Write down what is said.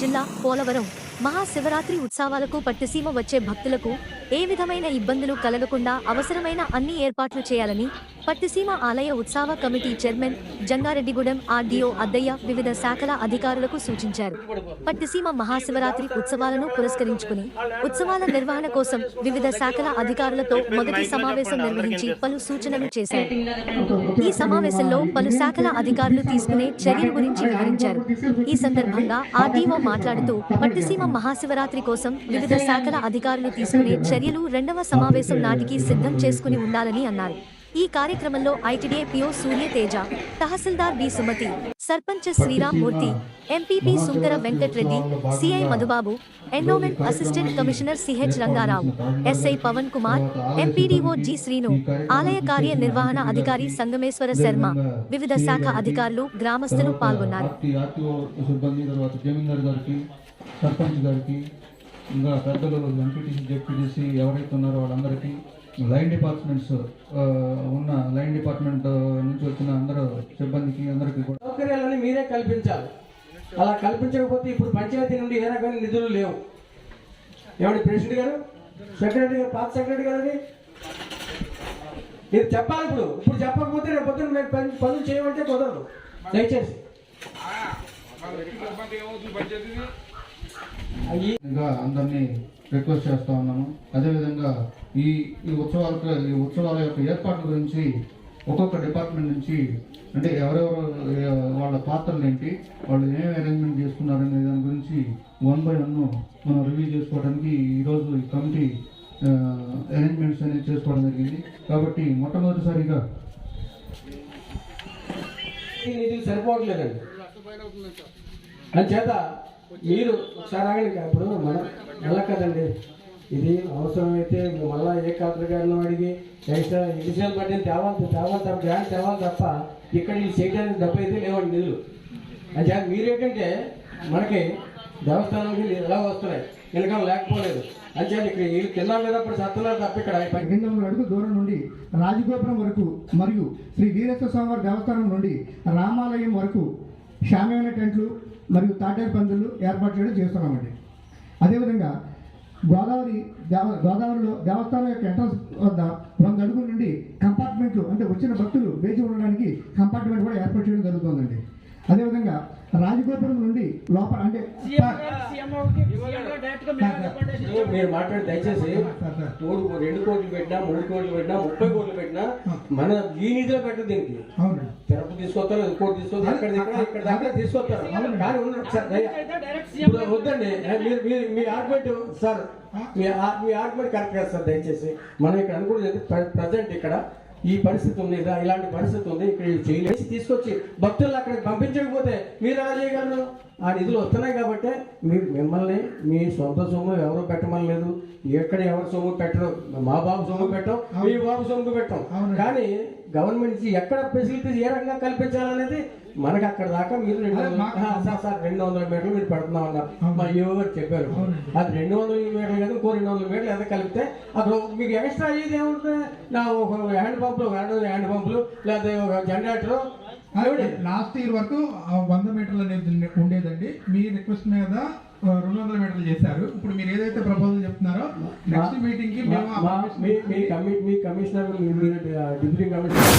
జిల్లా పోలవరం మహాశివరాత్రి ఉత్సవాలకు పట్టిసీమ వచ్చే భక్తులకు ఏ విధమైన ఇబ్బందులు కలగకుండా అవసరమైన అన్ని ఏర్పాట్లు చేయాలని పట్టిసీమ ఆలయ ఉత్సవ committee chairman Jangareddygudem RDO Addayya వివిధ శాఖల అధికారులకు సూచించారు. పట్టిసీమ మహాశివరాత్రి ఉత్సవాలను పురస్కరించుకుని ఉత్సవాల నిర్వహణ కోసం వివిధ శాఖల అధికారులతో మొదటి సమావేశం నిర్వహించి పలు సూచనలు చేశారు. ఈ సమావేశంలో పలు శాఖల అధికారులు తీసుకునే చర్యల గురించి వివరించారు. ఈ సందర్భంగా ఆర్డీఓ మాట్లాడుతూ పట్టిసీమ మహాశివరాత్రి కోసం వివిధ శాఖల అధికారులు తీసుకునే చర్యలు రెండవ సమావేశం నాటికి సిద్ధం చేసుకుని ఉండాలని అన్నారు. ఈ కార్యక్రమంలో ఐటీడీఏ పిఓ సూర్యతేజ తహసీల్దార్ B Sumathi sarpanch Sriram Murthy MPP Sundara Venkatreddy CI Madhubabu endowment assistant commissioner CH Rangarao SI Pawan Kumar MPDO G Srinu ఆలయ కార్యనిర్వహణ అధికారి సంగమేశ్వర శర్మ వివిధ శాఖ అధికారులు గ్రామస్తులు పాల్గొన్నారు. ఇంకా పెద్దలు ఎంపీటీసీ జెడ్పీటీసీ ఎవరైతే ఉన్నారో వాళ్ళందరికీ లైన్ డిపార్ట్మెంట్స్ ఉన్న లైన్ డిపార్ట్మెంట్ నుంచి వచ్చిన అందరూ సిబ్బందికి అందరికీ కూడా సౌకర్యాలని మీరే కల్పించాలి అలా కల్పించకపోతే ఇప్పుడు పంచాయతీ నుండి ఏ రకమైన నిధులు లేవు ఏమండి ప్రెసిడెంట్ గారు సెక్రటరీ గారు పాత సెక్రటరీ గారు అది మీరు చెప్పాలి ఇప్పుడు ఇప్పుడు చెప్పకపోతే రేపు పొద్దున్న మేము పని- పనులు చేయమంటే కుదరదు దయచేసి ఇంకా అందరినీ రిక్వెస్ట్ చేస్తా ఉన్నాను అదేవిధంగా ఈ ఈ ఉత్సవాల ఈ ఉత్సవాల యొక్క ఏర్పాట్ల గురించి ఒక్కొక్క డిపార్ట్మెంట్ నుంచి అంటే ఎవరెవరు వాళ్ళ పాత్రలు ఏంటి వాళ్ళు ఏం అరేంజ్మెంట్ చేసుకున్నారనే దాని గురించి వన్ బై వన్ మనం రివ్యూ చేసుకోవడానికి ఈరోజు ఈ కమిటీ అరేంజ్మెంట్స్ అనేది చేసుకోవడం జరిగింది. కాబట్టి మొట్టమొదటిసారిగా ఈ నిధులు సరిపోవట్లేదండి మీరు ఒకసారి ఆగండి అప్పుడు మన మళ్ళా కదండి. ఇది అవసరమైతే మళ్ళా ఏ కలెక్టర్ గారిని అడిగి ఎక్స్ట్రా ఎడిషనల్ బడ్జెట్ తేవాలి తేవాలి తప్ప గ్రాంట్ తేవాలి తప్ప ఇక్కడ ఇది చేయడానికి డబ్బు అయితే లేవండి నిధులు. అంటే మీరేంటంటే మనకి దేవస్థానానికి ఎలా వస్తున్నాయి వెనకాల లేకపోలేదు. అంటే ఇక్కడ వీళ్ళు కింద మీద అప్పుడు సత్తున్నారు తప్ప ఇక్కడ రెండు వందల అడుగు దూరం నుండి రాజగోపురం వరకు మరియు శ్రీ వీరేశ్వర స్వామివారి దేవస్థానం నుండి రామాలయం వరకు శామ్యమైన టెంట్లు మరియు తాటేరు పందులు ఏర్పాటు చేయడం చేస్తున్నామండి. అదేవిధంగా గోదావరి దేవ గోదావరిలో దేవస్థానం యొక్క ఎంట్రన్స్ వద్ద వంద అడుగుల నుండి కంపార్ట్మెంట్లు అంటే వచ్చిన భక్తులు వేచి ఉండడానికి కంపార్ట్మెంట్ కూడా ఏర్పాటు చేయడం జరుగుతుందండి. అదేవిధంగా రాజగోపురం నుండి లోపల అంటే మీరు మాట్లాడి దయచేసి మూడు రెండు కోట్లు పెట్టినా మూడు కోట్లు పెట్టినా ముప్పై కోట్లు పెట్టినా మన ఈ నిధిలో పెట్టదు దీనికి. అవునండి. తిరుపతి తీసుకొస్తారు ఇంకోటి తీసుకొస్తారు ఇక్కడ ఇక్కడ ఇక్కడ దాకా తీసుకొస్తారు. కానీ సార్, వద్దండి మీరు మీరు మీ ఆర్గ్యుమెంట్ సార్ మీ ఆ- మీ ఆర్గ్యుమెంట్ కరెక్ట్ కదా సార్ దయచేసి. మనం ఇక్కడ అనుకునేది ప్రజెంట్ ఇక్కడ ఈ పరిస్థితి ఉంది ఇలా ఇలాంటి పరిస్థితి ఉంది ఇక్కడ చేయలేసి తీసుకొచ్చి భక్తులు అక్కడికి పంపించకపోతే మీరు ఎలా చేయగలరు? ఆ నిధులు వస్తున్నాయి కాబట్టి మీరు మిమ్మల్ని మీ సొంత సొమ్ము ఎవరు పెట్టమని లేదు. ఎక్కడ ఎవరు సొమ్ము పెట్టరు? మా బాబు సొమ్ము పెట్టం మీ బాబు సొమ్ము పెట్టం. కానీ గవర్నమెంట్ ఎక్కడ ఫెసిలిటీస్ ఏ రకంగా కల్పించాలనేది మనకి అక్కడ దాకా మీరు రెండు సార్ సార్ రెండు వందల మీటర్లు మీరు పెడుతున్నాం అన్నారు. మా యువ గారు చెప్పారు. అది రెండు వందల మీటర్లు కాదు ఇంకో రెండు వందల మీటర్లు ఎంత కలిపితే అక్కడ మీకు ఎక్స్ట్రా అయ్యేది ఏముంటుంది? నా ఒక హ్యాండ్ పంపులు రెండు హ్యాండ్ పంపులు లేకపోతే ఒక జనరేటర్ లాస్ట్ ఇయర్ వరకు వంద మీటర్లు అనేది ఉండేదండి. మీ రిక్వెస్ట్ మీద రెండు వందల మీటర్లు చేశారు. ఇప్పుడు మీరు ఏదైతే ప్రపోజల్ చెప్తున్నారో నెక్స్ట్ మీటింగ్కి మా- కమిషనర్ డిప్యూటీ కమిషనర్